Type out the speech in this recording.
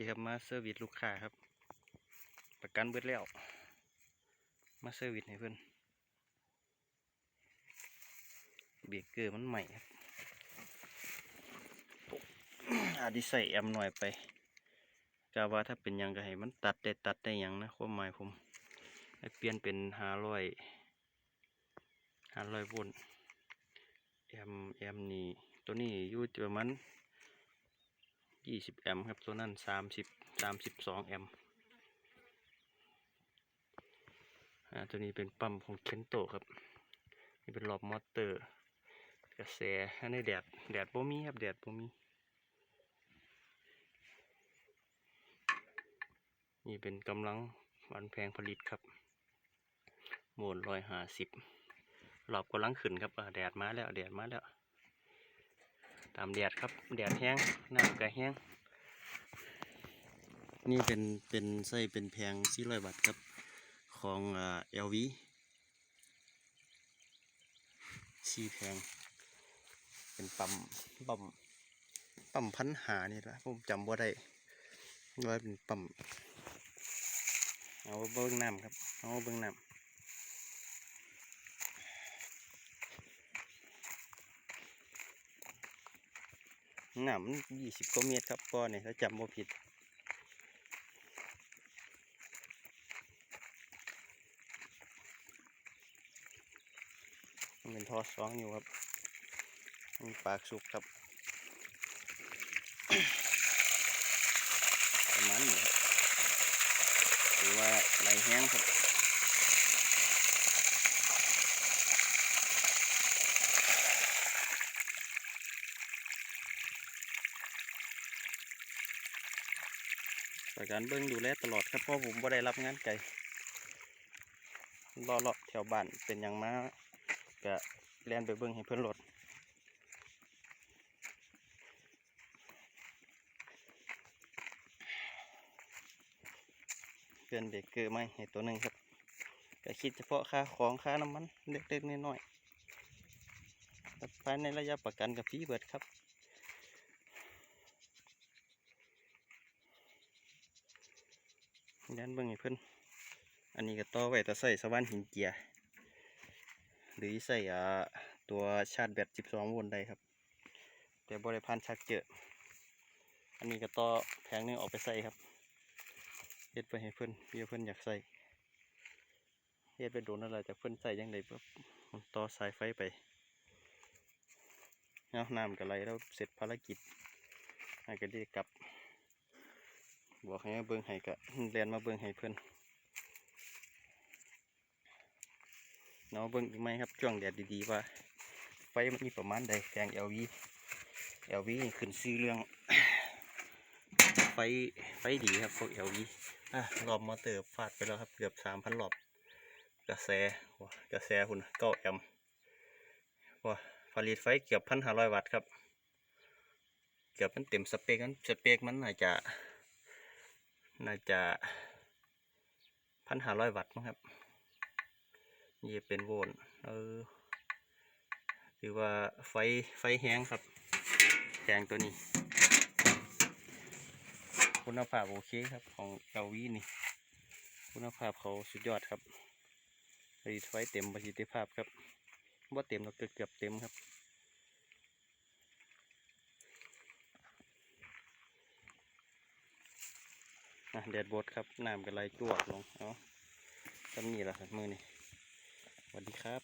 กี้ครับมาเซอร์วิสลูกค้าครับ ประกันเบิดแล้ว มาเซอร์วิสให้เพื่อนเบรกเกอร์มันใหม่ครับอาจจะใส่แอมหน่อยไปกาว่าถ้าเป็นยังก็ให้มันตัดได้ตัดได้ยังนะความหมายผมให้เปลี่ยนเป็นห้าร้อยห้าร้อยโวลต์แอมแอมนี่ตัวนี้อยู่ประมาณ ยี่สิบแอมป์ครับ ตัวนั้นสามสิบสามสิบสองแอมป์ตัวนี้เป็นปั๊มของเคนโตครับ นี่เป็นรอบมอเตอร์ กระแสอันนี้แดด แดดบ่มีครับ แดดบ่มี นี่เป็นกำลังวันแพงผลิตครับโหมดร้อยห้าสิบรอบกำลังขึ้นครับแดดมาแล้ว แดดมาแล้ว ตามแดดครับแดดแห้งน้ำก็แห้งนี่เป็นเป็นไส้เป็นแพงสี่ร้อยบาทครับของเอลวีสี่แพง เป็นปั๊มปั๊มปั๊มพันหานี่ละผมจำว่าได้ว่าเป็นปั๊มเอาเบิ้งน้ำครับ เอาเบิ้งน้ำ หน้ำมันยี่สิบกว่าเมตรครับก้อนเนี่ยถ้าจำว่ผิดมันเป็นทอสองอยู่ครับมีปากสุกครับ ประมาณนี้ครับถือว่าไหลแห้งครับ ประกันเบิ้งดูแลตลอดครับเพราะผมไ่ได้รับงานไก่รอเลาะแถวบ้านเป็นอย่างมากก็แล่นไปเบิ้งให้เพื่อนรถเพื่อนเบรกเกอร์ไม่ให้ตัวหนึ่งครับก็คิดเฉพาะค่าของค่าน้ำมันเล็กๆน้อยๆแต่ภายในระยะประกันกับฟรีเบิดครับ ยันเบิ่งให้เพิ่นอันนี้ก็ต่อไว้แต่ใส่สว่านหินเจียร์หรือใส่อ่าตัวชาร์จแบต12โวลต์ได้ครับ แต่บริพันชักเจออันนี้ก็ต่อแผงหนึงออกไปใส่ครับเฮ็ดไปให้เพิ่นเพื่อเพิ่นอยากใส่เฮ็ดไปโดนอะไรจากเพิ่นใส่ยังไงปุ๊บต่อสายไฟไปเอาน้ำกับไหลแล้วเสร็จภารกิจให้ก็ได้กลับ บอกให้มาเบิ่งให้ก็เรียนมาเบิ่งให้เพื่อนเนาะเบิ่งอีกไหมครับช่วงแดดดีๆว่า ไฟมันมีประมาณใดแผง LV LV นี่ขึ้นซื้อเรื่อง ไฟไฟดีครับพวก LV อะรอบมอเตอร์ฟาดไปแล้วครับเกือบสามพันรอบกระแสว้ากระแสหุ่นเก้าแอมว้าผลิตไฟเกือบพันห้าร้อยวัตต์ครับ เกือบมันเต็มสเปคนั้นสเปคมันน่าจะ น่าจะพันห้าร้อยวัตต์มั้งครับ นี่เป็นโวลต์เออถือว่าไฟไฟแห้งครับแข็งตัวนี้ คุณภาพโอเคครับของเอลวีนี่ คุณภาพเขาสุดยอดครับผลิตไฟเต็มประสิทธิภาพครับว่าเต็มเราเกือบเต็มครับ น่ะแดดบดครับน้ำกันไหลจวดลง เอาทำนี่แหละครับมือนี่สวัสดีครับ